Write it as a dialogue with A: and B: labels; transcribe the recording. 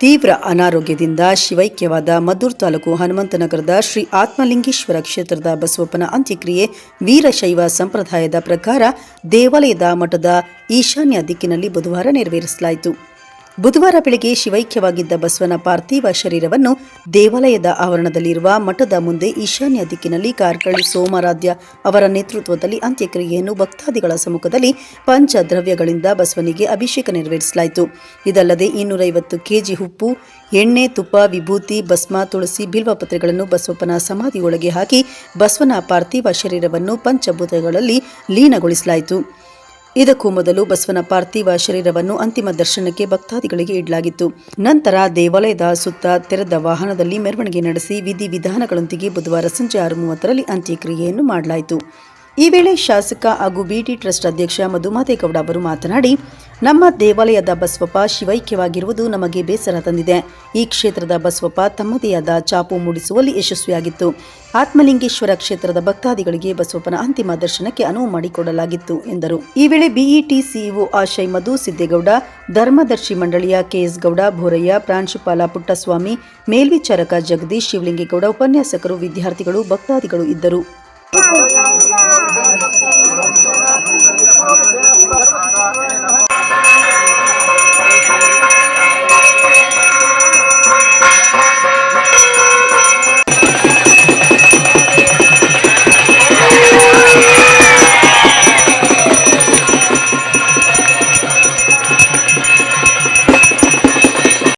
A: ತೀವ್ರ ಅನಾರೋಗ್ಯದಿಂದ ಶಿವೈಕ್ಯವಾದ ಮದ್ದೂರು ತಾಲೂಕು ಹನುಮಂತನಗರದ ಶ್ರೀ ಆತ್ಮಲಿಂಗೇಶ್ವರ ಕ್ಷೇತ್ರದ ಬಸವಪ್ಪನ ಅಂತ್ಯಕ್ರಿಯೆ ವೀರಶೈವ ಸಂಪ್ರದಾಯದ ಪ್ರಕಾರ ದೇವಾಲಯದ ಮಠದ ಈಶಾನ್ಯ ದಿಕ್ಕಿನಲ್ಲಿ ಬುಧವಾರ ನೆರವೇರಿಸಲಾಯಿತು. ಬುಧವಾರ ಬೆಳಗ್ಗೆ ಶಿವೈಕ್ಯವಾಗಿದ್ದ ಬಸವನ ಪಾರ್ಥಿವ ಶರೀರವನ್ನು ದೇವಾಲಯದ ಆವರಣದಲ್ಲಿರುವ ಮಠದ ಮುಂದೆ ಈಶಾನ್ಯ ದಿಕ್ಕಿನಲ್ಲಿ ಕಾರ್ಕಳಿ ಸೋಮಾರಾಧ್ಯ ಅವರ ನೇತೃತ್ವದಲ್ಲಿ ಅಂತ್ಯಕ್ರಿಯೆಯನ್ನು ಭಕ್ತಾದಿಗಳ ಸಮ್ಮುಖದಲ್ಲಿ ಪಂಚದ್ರವ್ಯಗಳಿಂದ ಬಸವನಿಗೆ ಅಭಿಷೇಕ ನೆರವೇರಿಸಲಾಯಿತು. ಇದಲ್ಲದೆ ಇನ್ನೂರೈವತ್ತು ಕೆಜಿ ಉಪ್ಪು, ಎಣ್ಣೆ, ತುಪ್ಪ, ವಿಭೂತಿ, ಭಸ್ಮ, ತುಳಸಿ, ಬಿಲ್ವಪತ್ರೆಗಳನ್ನು ಬಸವಪ್ಪನ ಸಮಾಧಿಯೊಳಗೆ ಹಾಕಿ ಬಸವನ ಪಾರ್ಥಿವ ಶರೀರವನ್ನು ಪಂಚಭೂತಗಳಲ್ಲಿ ಲೀನಗೊಳಿಸಲಾಯಿತು. ಇದಕ್ಕೂ ಮೊದಲು ಬಸವನ ಪಾರ್ಥಿವ ಶರೀರವನ್ನು ಅಂತಿಮ ದರ್ಶನಕ್ಕೆ ಭಕ್ತಾದಿಗಳಿಗೆ ಇಡಲಾಗಿತ್ತು. ನಂತರ ದೇವಾಲಯದ ಸುತ್ತ ತೆರೆದ ವಾಹನದಲ್ಲಿ ಮೆರವಣಿಗೆ ನಡೆಸಿ ವಿಧಿವಿಧಾನಗಳೊಂದಿಗೆ ಬುಧವಾರ ಸಂಜೆ ಆರು ಮೂವತ್ತರಲ್ಲಿ ಅಂತ್ಯಕ್ರಿಯೆಯನ್ನು ಮಾಡಲಾಯಿತು. ಈ ವೇಳೆ ಶಾಸಕ ಹಾಗೂ ಬಿಟಿ ಟ್ರಸ್ಟ್ ಅಧ್ಯಕ್ಷ ಮಧುಮಾದೇಗೌಡ ಅವರು ಮಾತನಾಡಿ, ನಮ್ಮ ದೇವಾಲಯದ ಬಸವಪ್ಪ ಶಿವೈಕ್ಯವಾಗಿರುವುದು ನಮಗೆ ಬೇಸರ ತಂದಿದೆ. ಈ ಕ್ಷೇತ್ರದ ಬಸವಪ್ಪ ತಮ್ಮದೇ ಆದ ಚಾಪು ಮೂಡಿಸುವಲ್ಲಿ ಯಶಸ್ವಿಯಾಗಿತ್ತು. ಆತ್ಮಲಿಂಗೇಶ್ವರ ಕ್ಷೇತ್ರದ ಭಕ್ತಾದಿಗಳಿಗೆ ಬಸವಪ್ಪನ ಅಂತಿಮ ದರ್ಶನಕ್ಕೆ ಅನುವು ಮಾಡಿಕೊಡಲಾಗಿತ್ತು, ಎಂದರು. ಈ ವೇಳೆ ಬಿಇಟಿ ಸಿಇಒ ಆಶಯ್ ಮಧು, ಸಿದ್ದೇಗೌಡ, ಧರ್ಮದರ್ಶಿ ಮಂಡಳಿಯ ಕೆಎಸ್ ಗೌಡ ಭೋರಯ್ಯ, ಪ್ರಾಂಶುಪಾಲ ಪುಟ್ಟಸ್ವಾಮಿ, ಮೇಲ್ವಿಚಾರಕ ಜಗದೀಶ್, ಶಿವಲಿಂಗೇಗೌಡ, ಉಪನ್ಯಾಸಕರು, ವಿದ್ಯಾರ್ಥಿಗಳು, ಭಕ್ತಾದಿಗಳು ಇದ್ದರು.